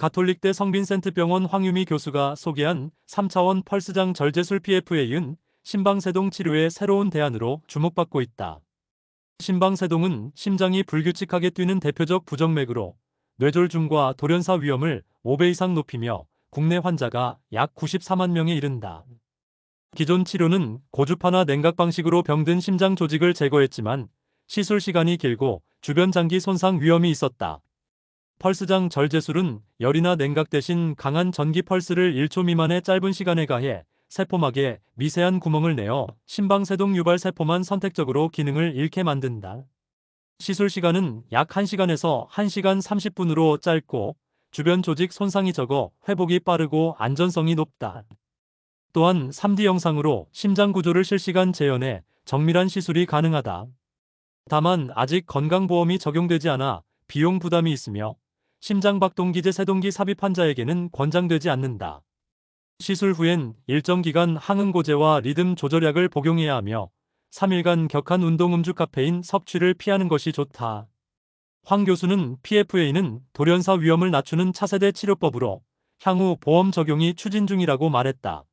가톨릭대 성빈센트 병원 황유미 교수가 소개한 3차원 펄스장 절제술 PFA은 심방세동 치료의 새로운 대안으로 주목받고 있다. 심방세동은 심장이 불규칙하게 뛰는 대표적 부정맥으로 뇌졸중과 돌연사 위험을 5배 이상 높이며 국내 환자가 약 94만 명에 이른다. 기존 치료는 고주파나 냉각 방식으로 병든 심장 조직을 제거했지만 시술 시간이 길고 주변 장기 손상 위험이 있었다. 펄스장 절제술은 열이나 냉각 대신 강한 전기 펄스를 1초 미만의 짧은 시간에 가해 세포막에 미세한 구멍을 내어 심방세동 유발 세포만 선택적으로 기능을 잃게 만든다. 시술 시간은 약 1시간에서 1시간 30분으로 짧고 주변 조직 손상이 적어 회복이 빠르고 안전성이 높다. 또한 3D 영상으로 심장 구조를 실시간 재현해 정밀한 시술이 가능하다. 다만 아직 건강보험이 적용되지 않아 비용 부담이 있으며 심장박동기제 세동기 삽입 환자에게는 권장되지 않는다. 시술 후엔 일정 기간 항응고제와 리듬 조절약을 복용해야 하며 3일간 격한 운동 음주 카페인 섭취를 피하는 것이 좋다. 황 교수는 PFA는 돌연사 위험을 낮추는 차세대 치료법으로 향후 보험 적용이 추진 중이라고 말했다.